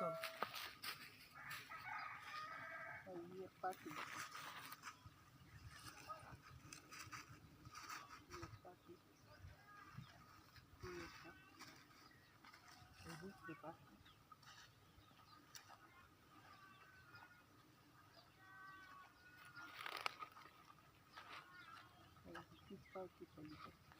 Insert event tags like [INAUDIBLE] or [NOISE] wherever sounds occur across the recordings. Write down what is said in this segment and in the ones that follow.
चल ये पाठी ये पाठी ये का ये दूसरी पाठी ये तीस पाठी पलीकडे पलीकडे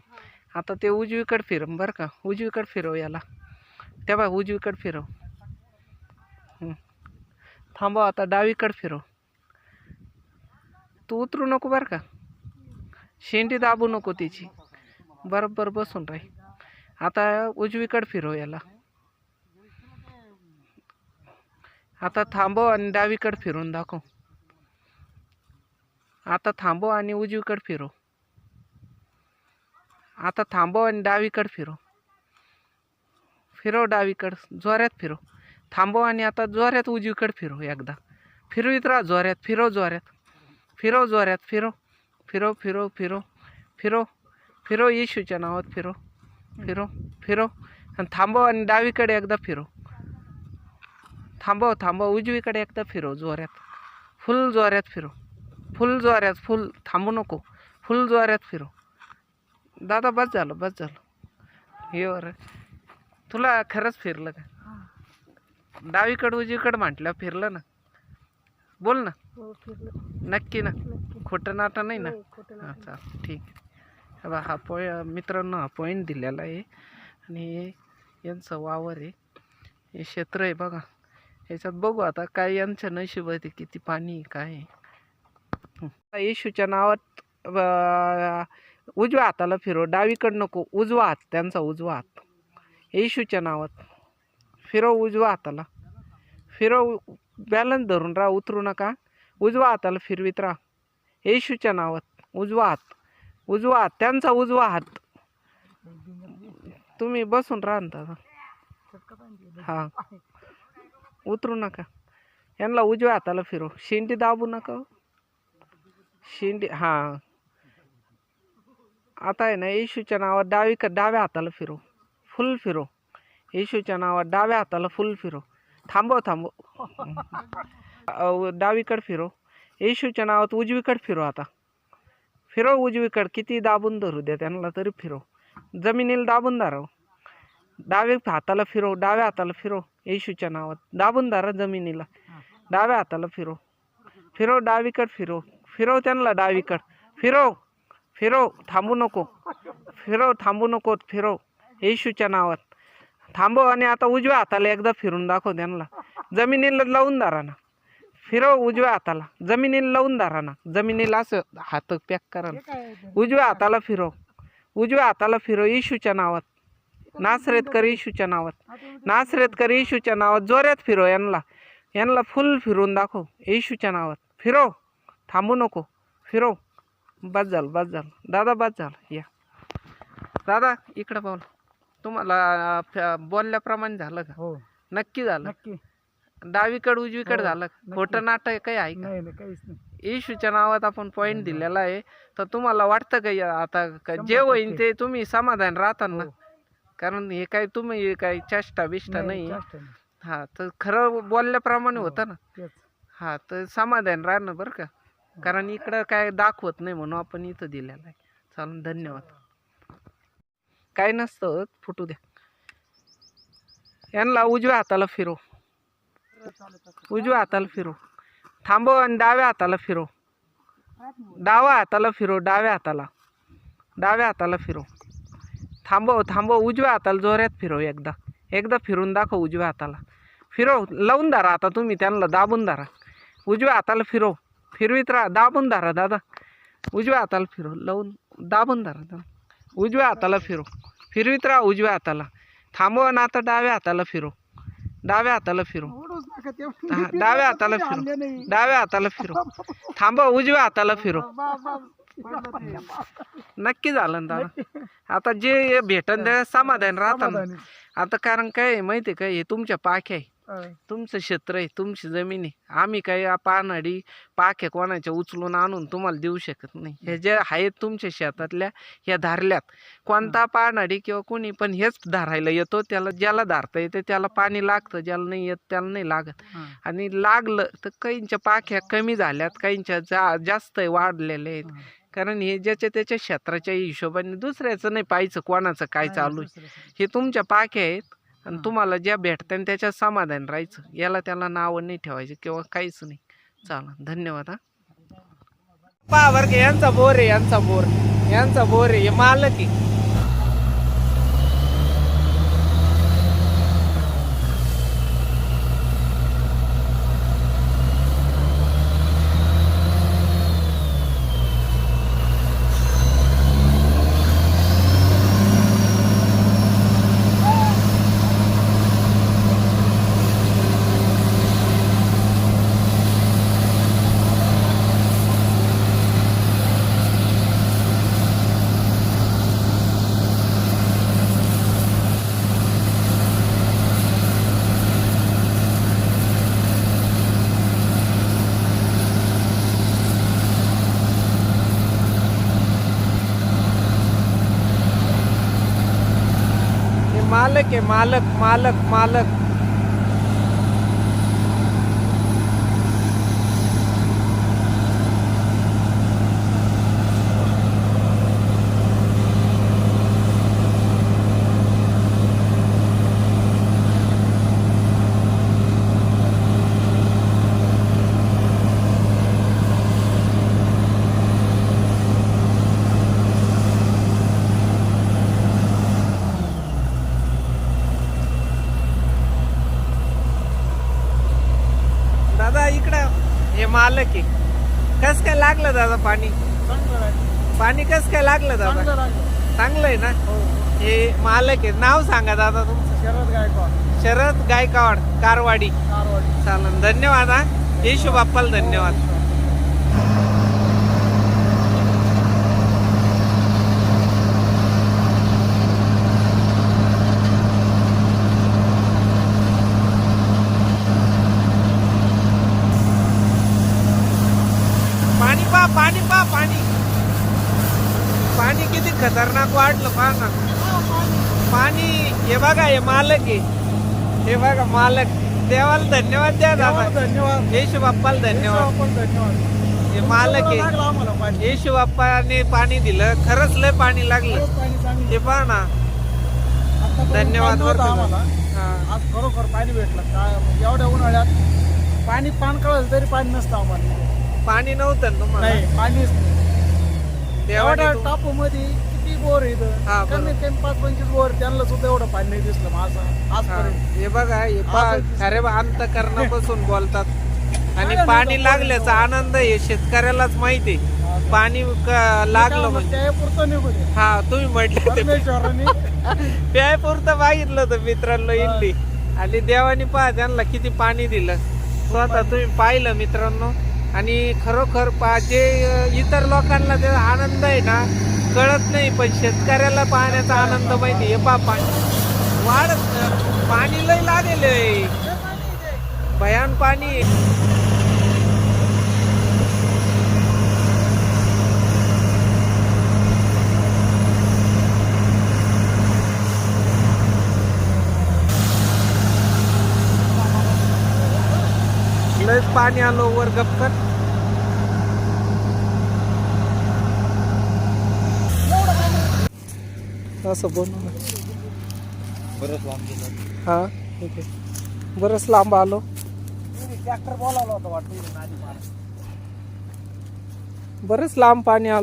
आता ते उजवीकडे फिर बरं का. उजवीकडे फिरव याला. त्या बा उजवीकडे फिरव. थांबव आता डावीकडे फिरव. तू उतरू नको बरं का. शेंडी दाबू नको तिची. बरोबर बसून राही. आता उजवीकडे फिरव याला. आता थांबव आणि डावीकडे फिरून दाखव. आता थांबव आणि उजवीकडे फिरव. आता थांबव आणि डावीकडे फिरव फिरव डावीकडं जोऱ्यात फिरव थांबव आणि आता जोऱ्यात उजवीकडे फिरव एकदा. फिरवीत राहा जोऱ्यात फिरव जोऱ्यात फिरव जोऱ्यात फिरव फिरव फिरव फिरव फिरव फिरव येशूच्या नावात फिरव फिरव फिरव आणि थांबव आणि डावीकडे एकदा फिरव थांबव थांबव. उजवीकडे एकदा फिरव जोऱ्यात फुल जोऱ्यात फिरव फुल जोऱ्यात फुल. थांबू नको. फुल जोऱ्यात फिरव दादा बस झालं बस झालं. हे वर. तुला खरंच फिरलं का? डावीकडं उजवीकडं म्हटलं फिरलं ना? बोल ना. हो फिरलं. नक्की ना. खोटं नाटं नाही ना? खोटं हां. चाल ठीक आहे. हे हा पॉइ मित्रांनो हा पॉईंट दिलेला आहे. आणि हे यांचं वावर आहे. हे क्षेत्र आहे बघा. याच्यात बघू आता काय यांच्या नशिबात आहे किती पाणी आहे, काय आहे. हं. येशूच्या नावात अं, उजव्या हाताला फिरव डावीकडं नको उजवा हात त्यांचा उजवा हात. येशूच्या नावात. फिरव उजव्या हाताला. फिरव बॅलन्स धरून राहा उतरू नका. उजवा हाताला फिरवीत राहा. येशूच्या नावात. उजवा हात. उजवा हात त्यांचा उजवा हात. तुम्ही बसून राहा ना दादा. हां. उतरू नका. यांना उजव्या हाताला फिरव. शेंडी दाबू नका हो. शेंडी हां. आता आहे ना येशूच्या नावात डावी डाव्या हाताला फिरो. फुल फिरो. येशूच्या नावात डाव्या हाताला फुल फिरो. थांबव थांबव. [LAUGHS] डावीकडे फिरो. येशूच्या नावात उजवीकडे फिरो आता. फिरव उजवीकडे किती दाबून धरू द्या त्यांना तरी फिरो. जमिनीला दाबून धराव हो. डावे हाताला फिरो डाव्या हाताला फिरो. येशूच्या नावात दाबून धरा जमिनीला. डाव्या हाताला फिरो. फिरो डावीकडे फिरो. फिरव त्यांना डावीकडे. फिरव फिरव थांबू नको. फिरव थांबू नको फिरव. येशूच्या नावात. थांबव आणि आता उजव्या हाताला एकदा फिरून दाखव त्यांना. जमिनीला लावून धरा ना. फिरव उजव्या हाताला. जमिनीला लावून धरा ना. जमिनीला असं हात पॅक करा ना. उजव्या हाताला फिरव. उजव्या हाताला फिरव. येशूच्या नावात. नासरेतकर येशूच्या नावात. नासरेतकर येशूच्या नावात. जोऱ्यात फिरव यांना. यांना फुल फिरून दाखव. येशूच्या नावात. फिरव. थांबू नको. फिरव. बस झालं बस झालं. दादा बस झालं. या. दादा इकडं बोल तुम्हाला फ- बोलल्याप्रमाणे झालं का? हो. नक्की झालं. नक्की. डावीकडे उजवीकडे हो, झालं. का? नक्की. खोटं नाटक काही आहे का? नाही नाही काहीच नाही. येशूच्या नावात आपण पॉईंट दिलेला आहे. तर तुम्हाला वाटतं का या- आता का जे होईन टक्के. ते तुम्ही समाधान राहता ना? हो. कारण हे काय तुम्ही हे काय चेष्टा बिष्टा नाही जास्त नाही. हा तर खरं बोलल्याप्रमाणे हो. होतं ना? तेच. हा तर समाधान राहणं बरं का? हो. कारण इकडं काय दाखवत नाही म्हणून आपण इथं दिलेलं आहे. चालून धन्यवाद. काय नसतं फुटू द्या. यांना उजव्या हाताला फिरो उजव्या हाताला फिरो थांबव आणि डाव्या हाताला फिरो डाव्या हाताला फिरो डाव्या हाताला. डाव्या हाताला फिरो थांबव थांबव उजव्या हाताला जोऱ्यात फिरो एकदा. एकदा फिरून दाखव उजव्या हाताला. फिरो लावून धरा आता तुम्ही त्यांना दाबून धरा. उजव्या हाताला फिरो फिरवीत राहा. दाबून धरा दादा. उजव्या हाताला फिरव. लावून दाबून धरा दादा. उजव्या हाताला फिरव. फिरवीत राहा उजव्या हाताला. थांबव ना आता डाव्या हाताला फिरव. डाव्या हाताला. हा, डाव्या हाताला नाही. डाव्या हाताला फिरव. थांबव उजव्या हाताला ते. नक्की झालं ना दादा. आता जे भेटन त्या समाधान राहतं. आता कारण काय माहिती आहे का हे तुमच्या पाख्या आहे. तुमचं क्षेत्र आहे तुमची जमीन आहे. आम्ही काही पानडी पाख्या कोणाच्या उचलून आणून तुम्हाला देऊ शकत नाही. हे जे आहेत तुमच्या शेतातल्या ह्या धारल्यात. कोणता पानडी किंवा कोणी पण हेच धारायला येतो त्याला ज्याला धारता येते त्याला पाणी लागतं ज्याला नाही येत त्याला नाही लागत. आणि लागलं तर काहींच्या पाख्या कमी झाल्यात काहींच्या जा जास्त वाढलेल्या आहेत. कारण हे ज्याच्या त्याच्या क्षेत्राच्या हिशोबाने दुसऱ्याचं नाही पाहायचं कोणाचं काय चालू. हे तुमच्या पाख्या आहेत. आणि. तुम्हाला ज्या भेटतात त्याच्यात समाधान राहायचं. याला त्याला नावं नाही ठेवायचे किंवा काहीच नाही. चला धन्यवाद हा. का यांचा बोर आहे यांचा बोर. यांचा बोर आहे हे मालक आहे हे मालक आहे मालक मालक मालक दादा इकडं हे मालक आहे कस काय लागलं दादा पाणी. पाणी कस काय लागलं दादा? चांगलं आहे ना? हो. हे मालक आहे नाव सांगा दादा तुमचं. शरद गायकवाड. शरद गायकवाड कारवाडी. कारवाडी. चालन. धन्यवाद हा. येशू बाप्पाला धन्यवाद पाणी पा पाणी पा पाणी. पाणी किती खतरनाक वाढलं पहा ना. पाणी हे बघा हे मालक आहे. हे बघा मालक. देवाला धन्यवाद द्या दादा. धन्यवाद. येशू बाप्पाला धन्यवाद धन्यवाद. हे मालक आहे. येशू बाप्पाने पाणी. दिलं. खरंच लय पाणी लागलं. हे पहा ना. धन्यवाद हा. आज खरोखर पाणी भेटलं. काय एवढ्या उन्हाळ्यात पाणी पान कळलं तरी पाणी नसतं आम्हाला. पाणी नव्हतं ना तुम्हाला? नाही पाणीच नाही. देवाने एवढ्या तुम- टापू मध्ये किती बोर आहे हा, कमीत कमी पाच पंचवीस बोर त्यांना सुद्धा एवढं पाणी नाही दिसलं माझं हा. आजपर्यंत हे बघा हे पहा आजच- खरे अंतकरणापासून [LAUGHS] बोलतात. आणि पाणी लागल्याचा आनंद हे शेतकऱ्यालाच माहिती पाणी क- लागलं म्हणजे. त्या पुरतं हा तुम्ही म्हटले ते परमेश्वराने. [LAUGHS] प्याय पुरतं मागितलं होतं मित्रांनो इल्ली. आणि देवाने पहा त्यांना किती पाणी दिलं. स्वतः तुम्ही पाहिलं मित्रांनो? आणि खरोखर पा जे इतर लोकांना ते आनंद आहे ना कळत नाही पण शेतकऱ्याला पाहण्याचा आनंद माहिती आहे. बा पाणी वाढत पाणी लय लागेल भयान पाणी लयच पाणी आलो वर गपकन असं बनवलं बरंच लांब गेलं. हा ठीक आहे. बरंच लांब आलो. ट्रॅक्टर बोलावला होता वाटतं. बरंच लांब पाणी आलो.